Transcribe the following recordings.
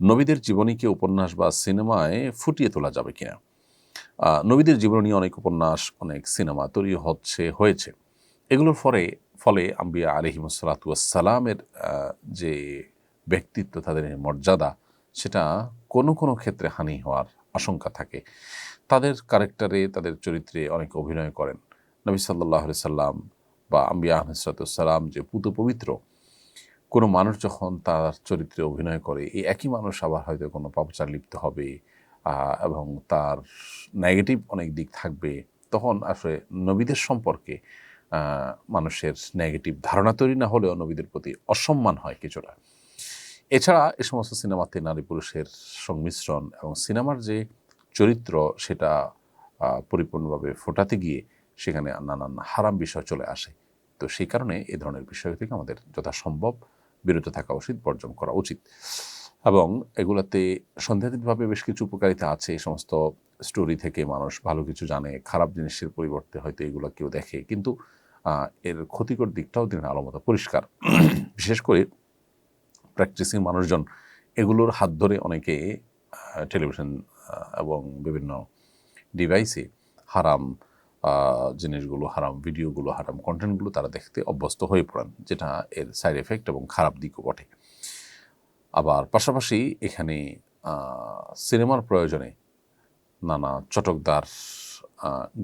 নবীদের জীবনীকে উপন্যাস বা সিনেমায় ফুটিয়ে তোলা যাবে কিনা? নবীদের জীবনী নিয়ে অনেক উপন্যাস, অনেক সিনেমা তৈরি হচ্ছে, হয়েছে। এগুলোর ফলে ফলে আম্বিয়া আলিহিমসালাতুয়াসালামের যে ব্যক্তিত্ব, তাদের মর্যাদা, সেটা কোনো কোনো ক্ষেত্রে হানি হওয়ার আশঙ্কা থাকে। তাদের ক্যারেক্টারে তাদের চরিত্রে অনেক অভিনয় করেন। নবী সাল্লাহ সাল্লাম বা আম্বিয়া আহমসালাম যে পুত পবিত্র কোনো মানুষ যখন তার চরিত্রে অভিনয় করে, এই একই মানুষ আবার হয়তো কোনো পাপচার লিপ্ত হবে এবং তার নেগেটিভ অনেক দিক থাকবে, তখন আসলে নবীদের সম্পর্কে মানুষের নেগেটিভ ধারণা তৈরি না হলেও নবীদের প্রতি অসম্মান হয় কিছুটা। এছাড়া এ সমস্ত সিনেমাতে নারী পুরুষের সংমিশ্রণ এবং সিনেমার যে চরিত্র সেটা পরিপূর্ণভাবে ফোটাতে গিয়ে সেখানে নানান হারাম বিষয় চলে আসে। তো সেই কারণে এ ধরনের বিষয় থেকে আমাদের যথাসম্ভব বিরত থাকা উচিত, বর্জন করা উচিত। এবং এগুলাতে সন্দেহাতীতভাবে বেশ কিছু উপকারিতা আছে। এই সমস্ত স্টোরি থেকে মানুষ ভালো কিছু জানে, খারাপ জিনিসের পরিবর্তে হয়তো এগুলো কেউ দেখে। কিন্তু এর ক্ষতিকর দিকটাও দিন আলোমতো পরিষ্কার। বিশেষ করে প্র্যাকটিসিং মানুষজন, এগুলোর হাত ধরে অনেকে টেলিভিশন এবং বিভিন্ন ডিভাইসে হারাম জিনিসগুলো হারাম, ভিডিওগুলো হারাম কন্টেন্টগুলো তারা দেখতে অভ্যস্ত হয়ে পড়েন, যেটা এর সাইড এফেক্ট এবং খারাপ দিকও বটে। আবার পাশাপাশি এখানে সিনেমার প্রয়োজনে নানা চটকদার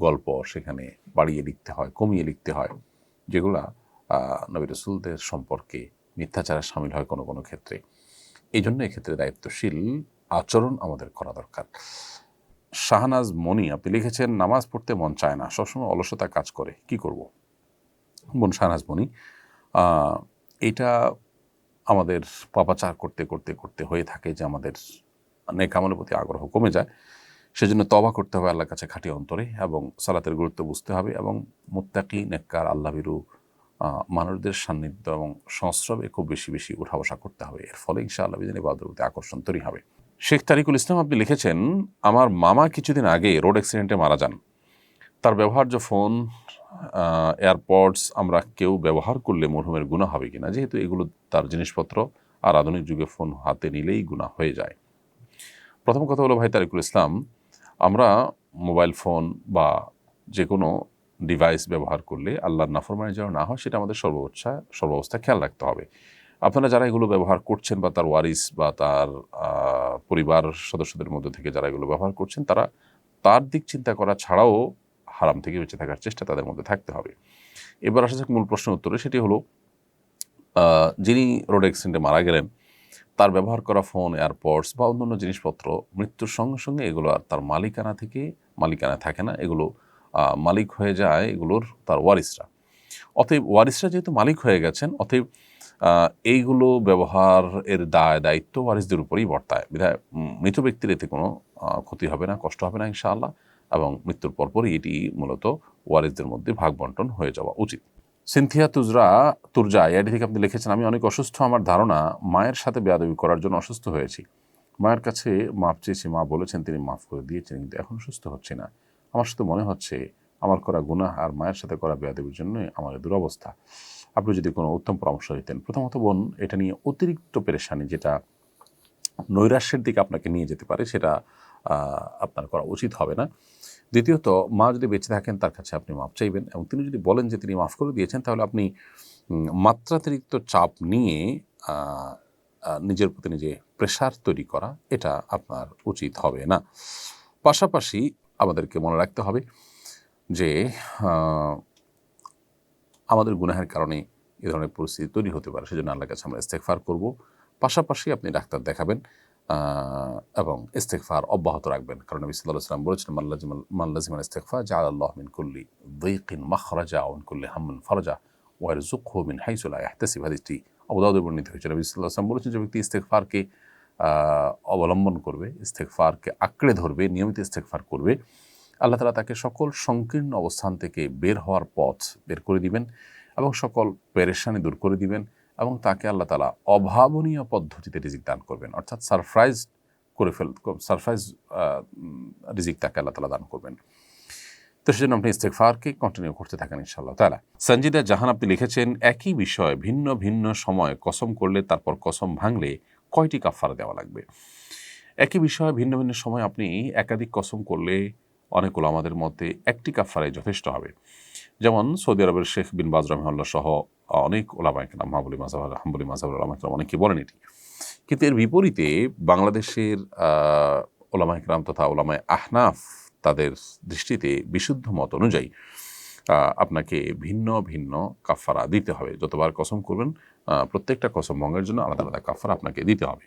গল্প সেখানে বাড়িয়ে লিখতে হয়, কমিয়ে লিখতে হয়, যেগুলা নবী রসুলদের সম্পর্কে মিথ্যাচারে সামিল হয় কোনো কোনো ক্ষেত্রে। এই জন্য এক্ষেত্রে দায়িত্বশীল আচরণ আমাদের করা দরকার। শাহনাজ মনি, আপনি লিখেছেন, নামাজ পড়তে মন চায় না, সবসময় অলসতা কাজ করে, কি করব? বোন শাহনাজ মনি এটা আমাদের পাপাচার করতে করতে করতে হয়ে থাকে যে আমাদের নেকামলের প্রতি আগ্রহ কমে যায়। সেজন্য তবা করতে হবে আল্লাহর কাছে খাঁটি অন্তরে এবং সালাতের গুরুত্ব বুঝতে হবে এবং মুত্তাকি, নেককার, আল্লাহবিরু মানুষদের সান্নিধ্য এবং সংস্রবে খুব বেশি বেশি উঠা বসা করতে হবে। এর ফলে ইনশাআল্লাহ বিদিন ইবাদতের প্রতি আকর্ষণ তৈরি হবে। শেখ তারিকুল ইসলাম, আপনি লিখেছেন, আমার মামা কিছুদিন আগে রোড অ্যাক্সিডেন্টে মারা যান। তার ব্যবহার্য ফোন এয়ারপডস আমরা কেউ ব্যবহার করলে মরহুমের গুণা হবে কিনা? যেহেতু এগুলো তার জিনিসপত্র, আর আধুনিক যুগে ফোন হাতে নিলেই গুণা হয়ে যায়। প্রথম কথা হলো, ভাই তারিকুল ইসলাম, আমরা মোবাইল ফোন বা যে কোনো ডিভাইস ব্যবহার করলে আল্লাহর নাফরমানি যেন না হয়, সেটা আমাদের সর্বোচ্চা, সর্বাবস্থা খেয়াল রাখতে হবে। আপনারা যারা এগুলো ব্যবহার করছেন বা তার ওয়ারিস বা তার পরিবার সদস্যদের মধ্যে থেকে যারা এগুলো ব্যবহার করছেন, তারা তার দিক চিন্তা করা ছাড়াও হারাম থেকে বেঁচে থাকার চেষ্টা তাদের মধ্যে থাকতে হবে। এবার আসা যাক মূল প্রশ্নের উত্তরে, সেটি হলো যিনি রোড অ্যাক্সিডেন্টে মারা গেলেন, তার ব্যবহার করা ফোন, এয়ারপডস বা অন্যান্য জিনিসপত্র মৃত্যুর সঙ্গে সঙ্গে এগুলো আর তার মালিকানা থেকে, মালিকানা থাকে না, এগুলো মালিক হয়ে যায় এগুলোর তার ওয়ারিসরা। অতএব ওয়ারিসরা যেহেতু মালিক হয়ে গেছেন, অতএব এইগুলো ব্যবহার এর দায়, দায়িত্ব ওয়ারিসদের উপরেই বর্তায়। বিধায় মৃত ব্যক্তির এতে কোনো ক্ষতি হবে না, কষ্ট হবে না ইনশাআল্লাহ এবং মৃত্যুর পরপরই এটি মূলত ওয়ারিসদের মধ্যে ভাগ বন্টন হয়ে যাওয়া উচিত। সিনথিয়া তুজরা, তুরজা এআইডি থেকে আপনি লিখেছেন, আমি অনেক অসুস্থ, আমার ধারণা মায়ের সাথে বেয়াদবি করার জন্য অসুস্থ হয়েছি। মায়ের কাছে মাপ চেয়েছি, মা বলেছেন, তিনি মাফ করে দিয়েছেন, কিন্তু এখন সুস্থ হচ্ছে না। আমার শুধু মনে হচ্ছে, আমার করা গুনাহ আর মায়ের সাথে করা বেয়াদবির জন্যই আমার দুরবস্থা। আপনি যদি কোনো উত্তম পরামর্শ দিতেন প্রথমত বোন এটা নিয়ে অতিরিক্ত পেরেশানি যেটা নৈরাশ্যের দিকে আপনাকে নিয়ে যেতে পারে, সেটা আপনার করা উচিত হবে না। দ্বিতীয়ত, মা যদি বেঁচে থাকেন, তার কাছে আপনি মাপ চাইবেন এবং তিনি যদি বলেন যে তিনি মাফ করে দিয়েছেন, তাহলে আপনি মাত্রাতিরিক্ত চাপ নিয়ে নিজের প্রতি নিজে প্রেশার তৈরি করা, এটা আপনার উচিত হবে না। পাশাপাশি আমাদেরকে মনে রাখতে হবে যে আমাদের গুনাহের কারণে এ ধরনের পরিস্থিতি তৈরি হতে পারে, সেজন্য আল্লাহর কাছে আমরা ইস্তেকফার করব। পাশাপাশি আপনি ডাক্তার দেখাবেন এবং ইস্তেকফার অব্যাহত রাখবেন। কারণ নবী সাল্লাহ সাল্লাম বলেছেন মাল্লাজিমান ইস্তেকফা জা আল্লাহ মিন কুল্লি দৈকিন মাখরাজা উন কুল্লি হামুন ফরজা ওয়ার জুকহু মিন হাইসুল্লাহ এহতাসিব হাদিসটি অবদাউদে বর্ণিত হয়েছে। নবী সাল্লাহ বলেছেন যে ব্যক্তি ইস্তেকফারকে অবলম্বন করবে ইস্তেকফারকে আঁকড়ে ধরবে, নিয়মিত ইস্তেকফার করবে। আল্লাহ তালা তাকে সকল সংকীর্ণ অবস্থান থেকে বের হওয়ার পথ বের করে দিবেন এবং সকল পেরেশানি দূর করে দিবেন এবং তাকে আল্লাহ তালা অভাবনীয় পদ্ধতিতে রিজিক দান করবেন। অর্থাৎ সারপ্রাইজ করে ফেল সারপ্রাইজ রিজিক তাকে আল্লাহ তালা দান করবেন। তো সেজন্য আপনি ইস্তেকফারকে কন্টিনিউ করতে থাকেন ইনশাআল্লাহ তালা সঞ্জিদা জাহান আপনি লিখেছেন, একই বিষয় ভিন্ন ভিন্ন সময় কসম করলে তারপর কসম ভাঙলে কয়টি কাফারা দেওয়া লাগবে? একই বিষয়ে ভিন্ন ভিন্ন সময় আপনি একাধিক কসম করলে অনেক ওলামাদের মধ্যে একটি কাফারাই যথেষ্ট হবে। যেমন সৌদি আরবের শেখ বিন বাজ রহমাল্লা সহ অনেক ওলামাইকরাম মাহবুলি মাজাহ হাম্বুলি মাজাহুল ওলামাইকরাম অনেকে বলেন এটি। কিন্তু এর বিপরীতে বাংলাদেশের ওলামা ইকরাম তথা ওলামায় আহনাফ তাদের দৃষ্টিতে বিশুদ্ধ মত অনুযায়ী আপনাকে ভিন্ন ভিন্ন কাফারা দিতে হবে। যতবার কসম করবেন প্রত্যেকটা কসম ভঙ্গের জন্য আলাদা আলাদা কাফারা আপনাকে দিতে হবে।